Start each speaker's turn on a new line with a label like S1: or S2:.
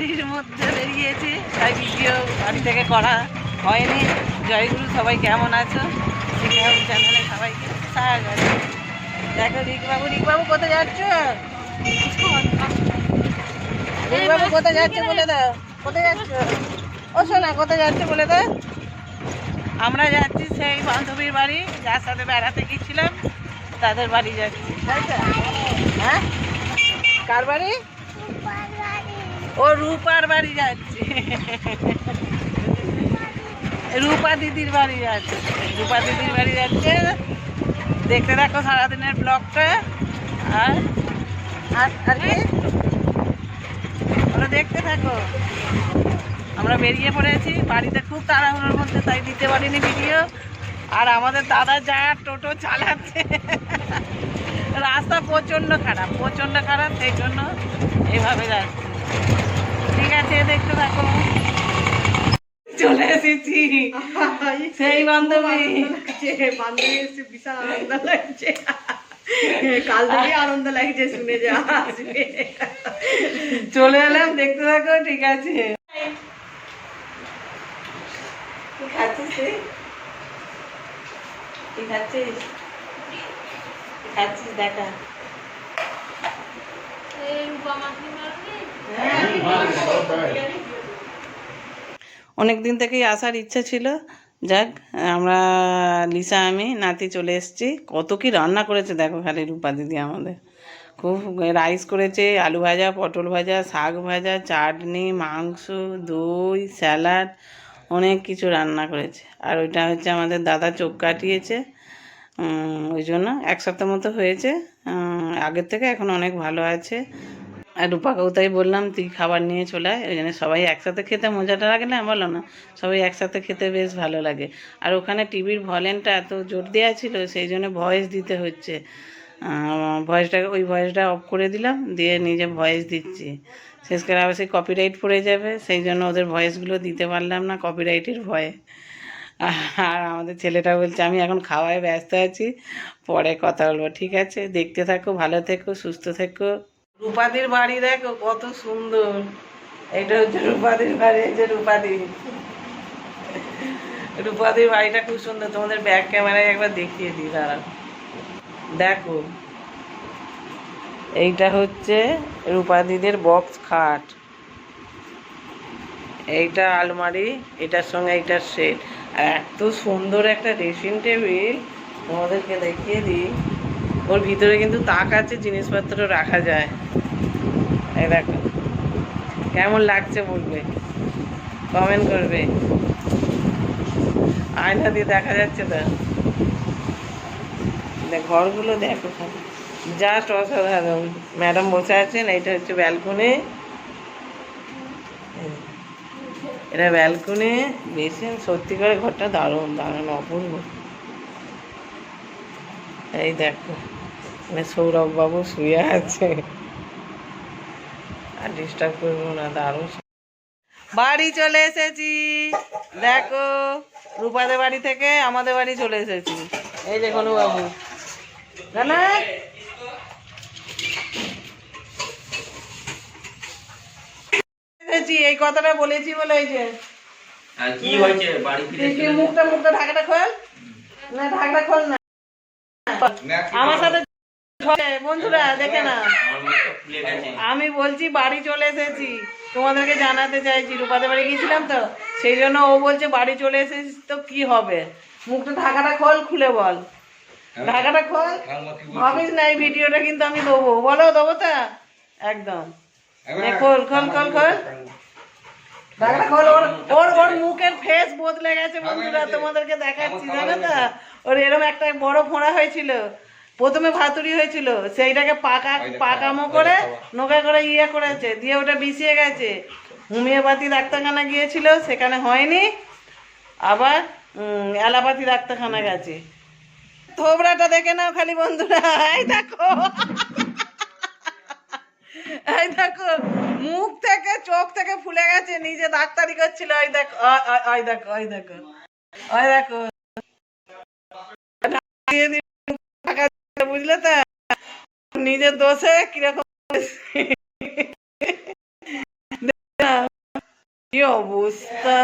S1: বাড়ির মধ্যে বেরিয়েছি। তাই ভিডিও বাড়ি থেকে করা হয়নি। জয়গুরু, সবাই কেমন আছো? শিখাবু চ্যানেলে সবাইকে স্বাগত। দেখো রিকবাবু রিকবাবু কোথায় যাচ্ছ? রিকবাবু কোথায় যাচ্ছে বলে দাও। কোথায় যাচ্ছ? ও শোনা, কোথায় যাচ্ছে বলে দাও। আমরা যাচ্ছি সেই বান্ধবীর বাড়ি। যার সাথে বেড়াতে গিয়েছিলাম, তাদের বাড়ি যাচ্ছি। তাই তো? হ্যাঁ? কার বাড়ি? ও রূপার বাড়ি যাচ্ছে। রূপা দিদির বাড়ি যাচ্ছে। রূপা দিদির বাড়ি যাচ্ছে। দেখতে থাকো সারাদিনের ব্লগটা। আর আর কি? ওরা দেখতে থাকো। আমরা বেরিয়ে পড়েছি। বাড়িতে খুব তাড়াহুড়োর মধ্যে, তাই দিতে পারিনি ভিডিও। আর আমাদের দাদা যা টোটো চালাচ্ছে। রাস্তা প্রচণ্ড খারাপ প্রচণ্ড খারাপ, সেই জন্য এইভাবে যাচ্ছে। আছে দেখতে থাকো। চলে এসেছি। সেই বান্ধবী।
S2: বান্ধবী এসে বিশাল আনন্দ লাগছে কাল থেকে আনন্দ লাগছে শুনে যা
S1: চলে এলাম দেখতে থাকো ঠিক আছে। খাচ্ছিস খাচ্ছিস? দেখা। অনেক দিন থেকেই আসার ইচ্ছা ছিল। যাক, আমরা, লিসা, আমি, নাতি চলে এসেছি। কত কি রান্না করেছে দেখো খালি রূপা দিদি আমাদের। খুব রাইস করেছে, আলু ভাজা, পটল ভাজা, শাক ভাজা, চাটনি, মাংস, দই, স্যালাড, অনেক কিছু রান্না করেছে। আর ওইটা হচ্ছে আমাদের দাদা চোখ কাটিয়েছে। ওই জন্য এক সপ্তাহ মতো হয়েছে। আগের থেকে এখন অনেক ভালো আছে। আর রূপাকেও তাই বললাম, তুই খাবার নিয়ে চলে আয়। ওই জন্য সবাই একসাথে খেতে মজাটা লাগে না, বলো না। সবাই একসাথে খেতে বেশ ভালো লাগে। আর ওখানে টিভির ভলেনটা এত জোর দেওয়া ছিল, সেই জন্য ভয়েস দিতে হচ্ছে। ভয়েসটা, ওই ভয়েসটা অফ করে দিলাম, দিয়ে নিজে ভয়েস দিচ্ছি। শেষ করে আবার সেই কপিরাইট পড়ে যাবে, সেই জন্য ওদের ভয়েসগুলো দিতে পারলাম না কপিরাইটের ভয়ে। আর আমাদের ছেলেটা বলছে, আমি এখন খাওয়ায় ব্যস্ত আছি, পরে কথা বলব। ঠিক আছে, দেখতে থাকো, ভালো থেকো, সুস্থ থেকো। রূপাদির বাড়ি দেখো, কত সুন্দর। এটা হচ্ছে রূপাদির বাড়ি যে রূপাদি। রূপাদির বাড়িটা খুব সুন্দর। তোমাদের ব্যাক ক্যামেরায় একবার দেখিয়ে দিই, দাঁড়াও। দেখো, এইটা হচ্ছে রূপাদিদের বক্স খাট। এইটা আলমারি, এটার সঙ্গে এইটার সেট আর এত সুন্দর একটা ড্রেসিং টেবিল তোমাদেরকে দেখিয়ে দিই। ওর ভিতরে কিন্তু তাক আছে, জিনিসপত্র রাখা যায়। এই দেখো। কেমন লাগছে বলবে? কমেন্ট করবে। আয়না দিয়ে দেখা যাচ্ছে তো। ঘরগুলো দেখো জাস্ট অসাধারণ ম্যাডাম বসে আছেন, এইটা হচ্ছে ব্যালকনি। এটা ব্যালকনি, বেসিন, সত্যি করে ঘরটা দারুণ দারুণ, অপূর্ব। এই দেখো। মানে সৌরভ বাবু শুয়ে আছে। আর ডিস্টার্ব করব না দারুণ বাড়ি চলে এসেছি। দেখো রূপাদের বাড়ি থেকে আমাদের বাড়ি চলে এসেছি। এই যে বাবু এসেছি এই কথাটা বলেছি বলে এই যে
S3: কি হয়েছে বাড়ি ফিরে
S1: মুখটা মুখটা ঢাকাটা খোল। না ঢাকটা খোল না। আমার সাথে বন্ধুরা দেখে না আমি বলছি বাড়ি চলে এসেছি। তোমাদেরকে জানাতে চাইছি রূপাদের বাড়ি গিয়েছিলাম তো? সেই জন্য ও বলছে বাড়ি চলে এসেছিস তো কি হবে? মুখটা ঢাকাটা খোল খুলে বল। ঢাকাটা খোল। ভাবিস না এই ভিডিওটা কিন্তু আমি দেবো। বলো দেবো তা? একদম। খোল খোল খোল খোল। ঢাকাটা খোল ওর ওর ওর মুখের ফেস বদলে গেছে বন্ধুরা তোমাদেরকে দেখাচ্ছি জানো তো? ওর এরকম একটা বড় ফোঁড়া হয়েছিল। প্রথমে ভাতুরি হয়েছিল সেইটাকে পাকা পাকামো করে নোকা করে ইয়ে করেছে দিয়ে ওটা বিছিয়ে গেছে। হোমিওপ্যাথি ডাক্তারখানা গিয়েছিল সেখানে হয়নি। আবার অ্যালোপ্যাথি ডাক্তারখানা গেছে। থোবড়াটা দেখে নাও খালি বন্ধুরা এই দেখো। এই দেখো মুখ থেকে চোখ থেকে ফুলে গেছে নিজে ডাক্তারি করছিল ওই দেখো ওই- দেখো ওই দেখো ওই দেখো। বুঝলে তো? নিজের দোষে কীরকম কি অবস্থা।